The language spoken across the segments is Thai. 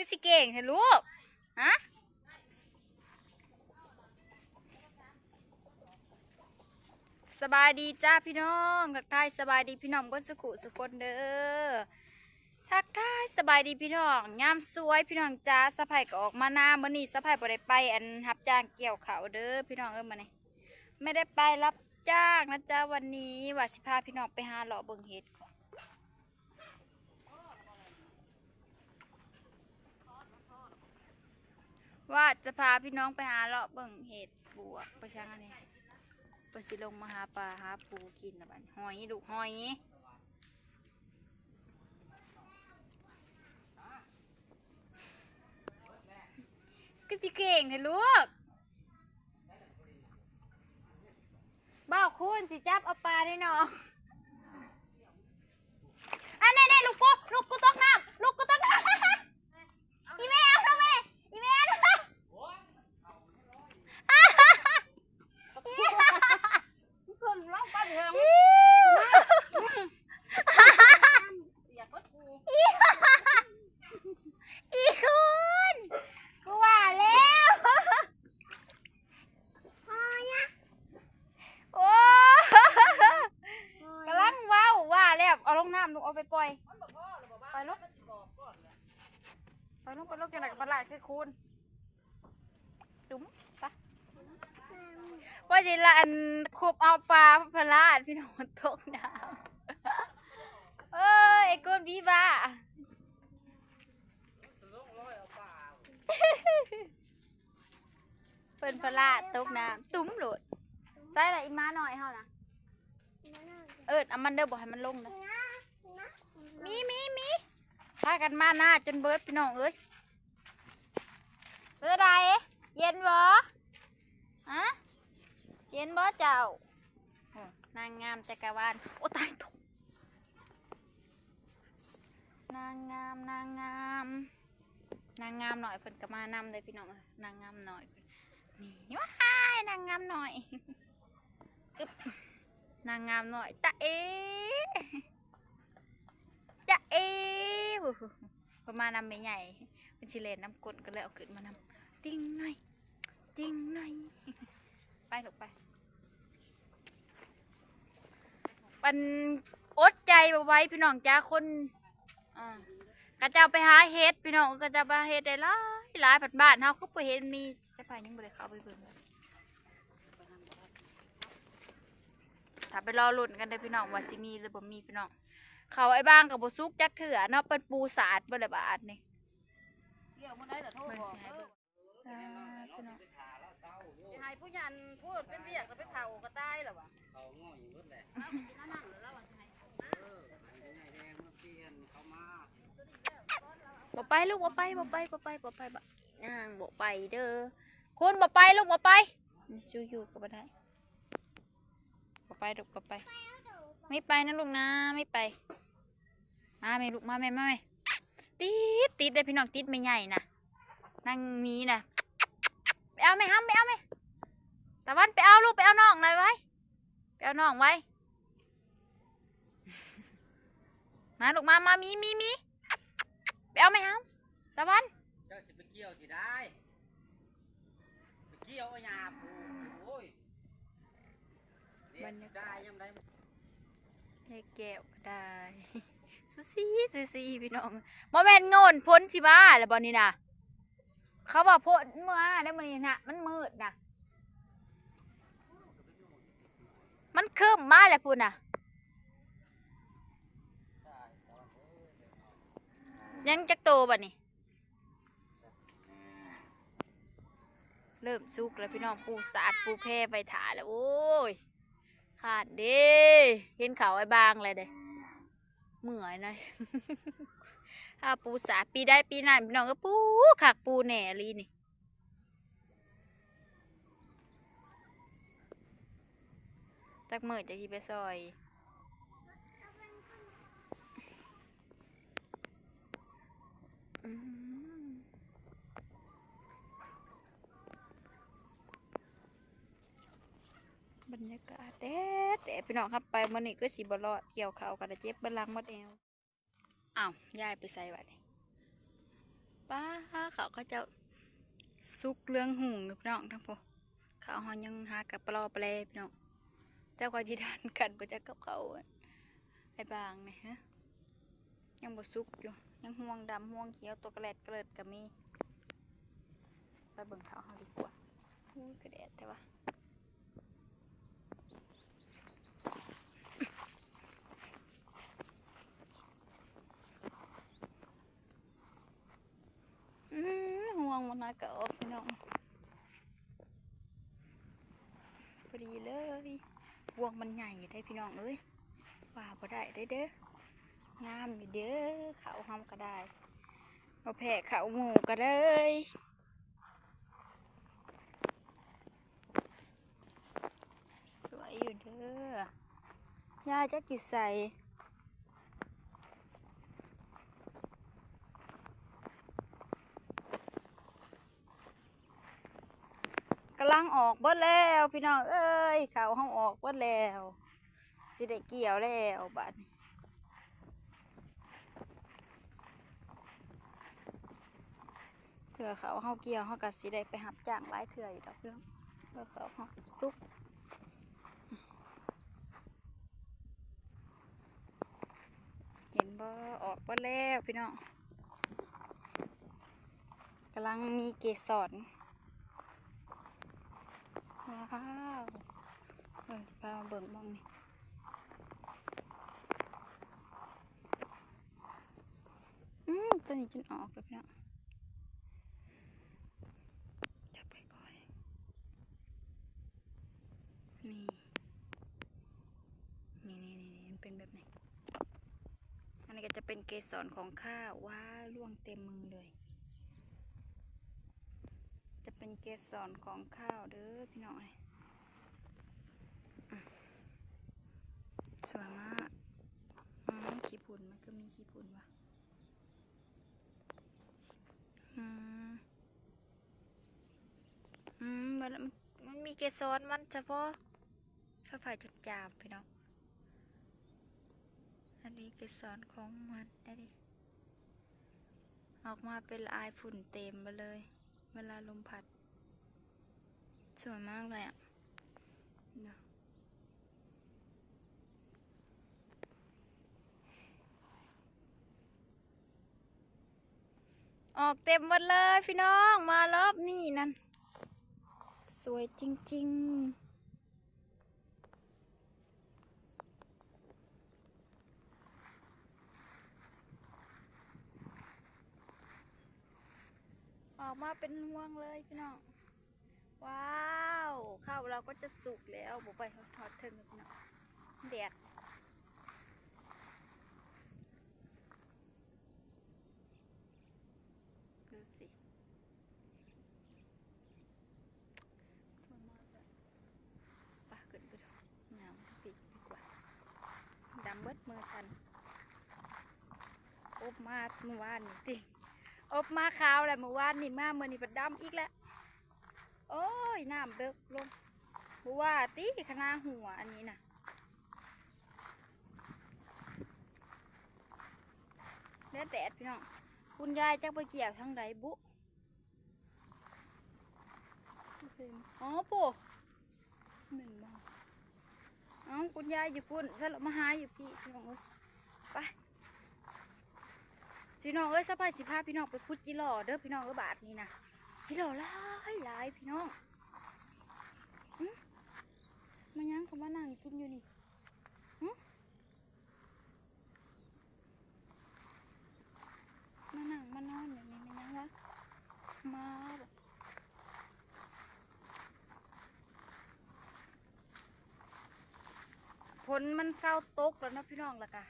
ก็สิเก่งเถอะลูกฮะสบายดีจ้าพี่น้องทักทายสบายดีพี่น้องก็สุขุสุขคนเด้อทักทายสบายดีพี่น้องยามสวยพี่น้องจ้าสะพายก็ออกมาหน้ามื้อนี้สะพายบ่ได้ไป อันรับจ้างเกี่ยวเขาเด้อพี่น้องเอ้ยมาเนี่ไม่ได้ไปรับจ้างนะจ้าวันนี้ว่าสิพาพี่น้องไปหาเลาะเบิ่งเห็ดก่อน ว่าจะพาพี่น้องไปหาเลาะเบิ่งเห็ดบวกไปช่างอันนี้ปสิลงมาหาปลาหาปูกินนะบัดหอยลูหอยก็จิเก่งเถอะลูกบ้าคุณสิจับเอาปลาได้เนาะอันนี้นี่ลูกกูลูกกูตกน้ำลูกกูตกน้ำ อีแม่เอาลูกแม่อีแม่เอาลูก ขึ้นร้องปั้นเรือง อิ๊ว อยากกดกู อีอีคุณกูว่าแล้วโอ้กำลังเว้าวว่าแล้วเอาลงน้ำลูกเอาไปปล่อย มันบอกพ่อหรือบอกว่า ไปลูก มันสิบอกก่อนเลย ไปลงไปลงจังไหนกับปลาไหลคือคุณจุ๋มไปะว่าจิละอัน คบเอาปลาพลาดพี่น้องตกน้ำเอ้ยไอ้ก้นบีบ้าเพิ่นพลาดตกน้ำตุ้มโหลดใส่อะไรอีมาหน่อยเฮานะเอิดเอามันเด้อบอกให้มันลงเด้อมีมีมีพากันมาหน้าจนเบิร์ดพี่น้องเอ้ยเป็นอะไรเย็นบ่ฮะ เย็นบ่เจ้านางงามจักรวาลโอ้ตายตกนางงามนางงามนางงามหน่อยเพิ่นก็มานำเลยพี่น้องนางงามหน่อยนี่ว้ายนางงามหน่อยอึบนางงามหน่อยตะเอจะเอหูหูเพิ่นมานำไม่ใหญ่เป็นชิเลนน้ำกลนก็เลยเอาขึ้นมานำติ้งหน่อยติ้งหน่อยไปลูกไป มันอดใจบ่ไหว้พี่น้องจ้าคนอ่าก็จะเอาไปหาเฮ็ดพี่น้องก็จะไปหาเฮ็ดได้หลายหลายผัดบ้านเฮาก็ไปเฮ็ดมีจะไปยังบ่ได้เข้าไปเบิ่งเลยถ้าไปรอลุ้นกันเด้อพี่น้องว่าสิมีหรือบ่มีพี่น้องเขาไอ้บ้างกับบ่สุกจักเถื่อเนาะเป็นปูสาดเบ่ได้บาดนี่เกี่ยวมันได้แต่โทษเบิ่งบอกสิให้เอเบิ่องอ่าพี่น้องจะให้ผู้ยันพูดเป็นเบียกแล้วไปเผากระต่ายเหรอวะ เขาง่อยอยู่เบิดแหละเอาไปกินนั่นหรือแล้ววะจะให้เอออันนี้ใหญ่แดงมาเปลี่ยนเขามาบ่ไปลูกบ่ไปบ่ไปบ่ไปบ่ไปบ่นางบ่ไปเด้อคุณบ่ไปลูกบ่ไปนี่สู้อยู่ก็บ่ได้บ่ไปลูกบ่ไป ไม่ไปนะลูกนะไม่ไป มาแม่ลูกมาแม่มาแม่ติดติดได้พี่น้องติดไม่ใหญ่นะนั่งมีนะไปเอาไหมห้ามไปเอาไหมตะวันไปเอาลูกไปเอาน้องหน่อยไว้ ไปเอาน้องไว้ มาลูกมา มามีมีมีไปเอาไหมห้ามตะวันเจ้าจะไปเกี่ยวสิได้ไปเกี่ยวเอาหยาปูโอ้ยเนี่ยได้ยังได้เลขแก้วก็ได้สุซี่สุซี่พี่น้องบ่แม่นโง่นพ้นสิบ้าแล้วบอนี่นะเขาบอกพ้นเมื่อได้มื้อนี้นะมันมืดนะ มันคืมมาแล้วพุ่นน่ะ ยังจักโตบัดนี้เริ่มสุกแล้วพี่น้องปูสาดปูแพร่ไปถาแล้ว โอ้ย ขาดเด้เห็นเขาไอ้บางเลยเด้เหมื่อยหนะถ้าปูสาปีได้ปีนั้นพี่น้องก็ปูขักปูแหน่ลีนี่ จักมือจะที่ไปซอยอืมบรรยากาศแดดแดดพี่น้องครับไปมันนี่ก็สีบรอดเกี่ยวเขาวกระเจ็บบันลังหมดเอวอ้าวยายไปใส่บัดนี้ป้าเขาก็จะซุกเรื่องหุงอยู่พี่น้องทั้งพวกเขาหอยังหากับปลอแปลพี่น้อง เจ้าก็จิดานกันบ่จะกับเขาไอ้บางเนี่ยฮะยังบ่ซุกอยู่ ยังห่วงดำห่วงเขียวตัวกระแดดกระเดิดก็มี ไปเบิ่งเขาเฮาดีกว่าอุ้ยกระแดดแต่ว่า อืมห่วงมันน่าก็ออกพี่น้องพอดีเลยห่ วงมันใหญ่ได้พี่น้องเอ้ยว่าบ่ได้ได้เด้องามอยู่เด้อเขาห้ามก็ได้มาแผ่เขาหมูก็เลยสวยอยู่เด้อย่าจักอยู่ใส่กำลังออกเบิดแล้ว พี่น้องเอ้ยเขาห้องออกเบิดแล้วสิได้เกี่ยวแล้วบัดนี้เถื่อเขาเฮาเกี่ยวเฮาก็สิได้ไปหับจ้างหลายเถื่ออยู่ดอกเรื่องเพื่อเขาเฮาสุกเห็นบ่ออกเบิดแล้วพี่น้องกำลังมีเกสราวเบิ่งจะพามาเบิ่งบ้องนี่อืมตัวนี้จนออกแล้วพี่น้องจับไปก่อนนี่นี่นี่นี่มันเป็นแบบไหนอันนี้ก็จะเป็นเกสรของข้าวว้าล่วงเต็มมือเลย เป็นเกสรของข้าวเด้อพี่น้องเลยสวยมากอืมขี้ฝุ่นมันก็มีขี้ฝุ่นว่ะอืมอืมมันมันมีเกสรมันเฉพาะสฝ่ายจุดจามพี่น้องอันนี้เกสรของมันได้ดิออกมาเป็นลายฝุ่นเต็มไปเลย เวลาลมพัด สวยมากเลยอะออกเต็มหมดเลยพี่น้องมารอบนี้นั่น สวยจริง ๆ ออกมาเป็นห่วงเลยพี่น้อง ว้าวข้าวเราก็จะสุกแล้วบุไปทอดเทิงพี่น้องแดดดูสิสวยมากเลยปะขึ้นไปดูหนาวปิดีกว่าดำเบิดมือทัน อบมาเมื่อวานนี่ติ อบมาขาวแล้วเมื่อวานนี่มาเมื่อนี่บัดดำอีกแล้วโอ้ยน้ำเบิกลงบัว่าตีขนาหัวอันนี้นะแดดแดดพี่น้องคุณยายจะไปเกี่ยวทางใดบุอ๋อปู่หนึ่งมาเอ้าคุณยายอยู่ปุ่นสลับมาหาอยู่พี่พี่น้องเอ้ยไป พี่น้องเอ้ยสบายสิพาพี่น้องไปพุดจิหล่อเด้อพี่น้องเอ้ยบาทนี้นะพี่หล่อหลายหลายพี่น้องมันยังเขามานั่งกินอยู่นี่มานั่งมานอนอย่างนี้มันยังวะมาบ่ฝนมันเศร้าตกแล้วนะพี่น้องละกะ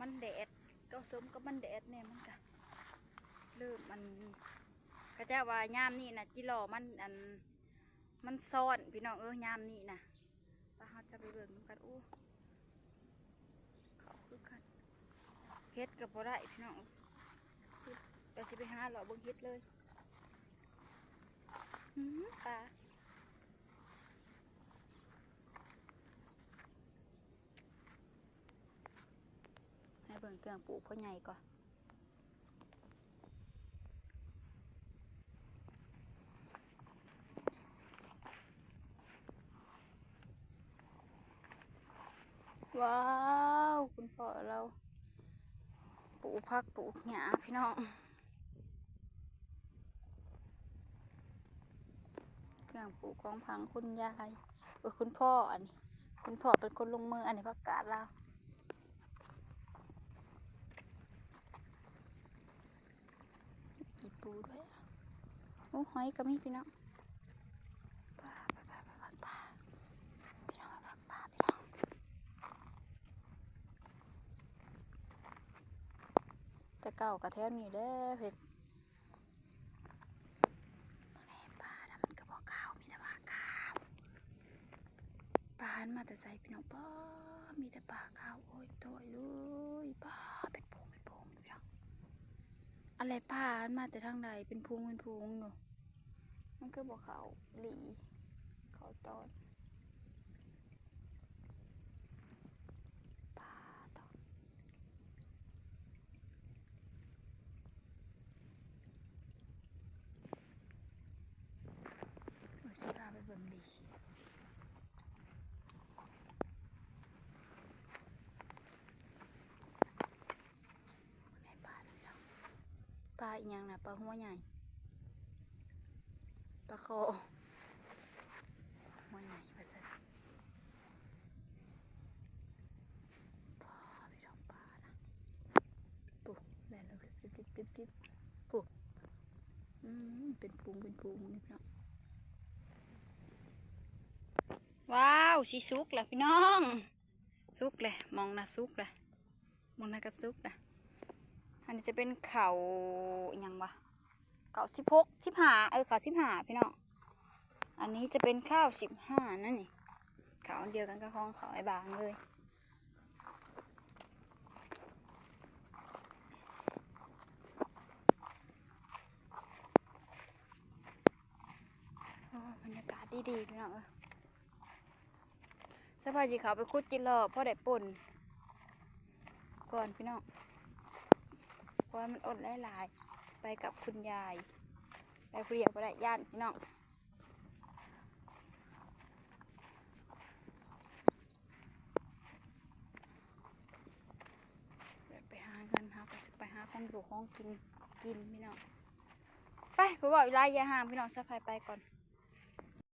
มันแดด ก็สมกับมันแดดเนี่ยมันกะเริ่มมันก็จะว่ายามนี่นะจิหล่อมันอันมันซ่อนพี่น้องเออยามนี่นะป้าเขาจะไปเบิ่งนกันอู้เขาคือกันเฮ็ดกับบ่ได้พี่น้องเดี๋ยวจะไปหาหล่อเบิ่งเฮ็ดเลยหืมปลา บิ่งเครื่องปลูกพ่อใหญ่ก่อนว้าว คุณพ่อเราปลูกพักปลูกหญ้าพี่น้องเครื่องปลูกองพังคุณยายคุณพ่ออันนี้ คุณพ่อเป็นคนลงมืออันนี้ประกาศแล้ว อีปูด้วยโอ้หอยก็มีพี่น้องปลาปลาปลาปลาปลาพี่น้องปลาปลาพี่น้องแต่เก่ากระแทวนี่แหล้วเห็ดแลานะมันกระบอกขาวมีแต่ปลาขาวปลาหันมาแต่ใส่พี่น้องป้ามีแต่ปลาขาวโอ้ยโตยเลยปลาเป็นพงเป็นพงพี่น้อง อะไรผ้าหันมาแต่ทางใดเป็นพุงเป็นพุงอยู่มันก็บอกเขาหลี เขาตอนปลาตอน เออสิพาไปเบิ่งดีในป่านะพี่น้องปลาอีห ยังนะปลาหัวใหญ่ ปลาคอหัวใหญ่ประเสริฐพ่อพี่น้องปลานะปุ๊บแล่นแล้วดิบดิบดิบดิบปุ๊บอืมเป็นพุงเป็นพุงนี่พี่น้องว้าวชิซุกแหละพี่น้องซุกเลยมองนะซุกเลยมองนะก็ซุกนะ อันนี้จะเป็นเข่าอหยังวะเข่าสิบหกสิบห้าเออเข่าสิบห้าพี่น้องอันนี้จะเป็นข้าวสิบห้านั่นนี่เข่าเดียวกันกับของเขาไอ้บางเลยโอ้บรรยากาศดีๆพี่น้องเออสะพายสีขาวไปคุดจินรอพ่อได้ป่นก่อนพี่น้อง ราะว่ามันอดหลายๆไปกับคุณยาย ไปเดียวก็ได้ย่านพี่น้องไปหากันครับจะไปหาของดูของกินกินพี่น้องไปไปบอกเวลาอย่าห่างพี่น้องสะพายไปก่อน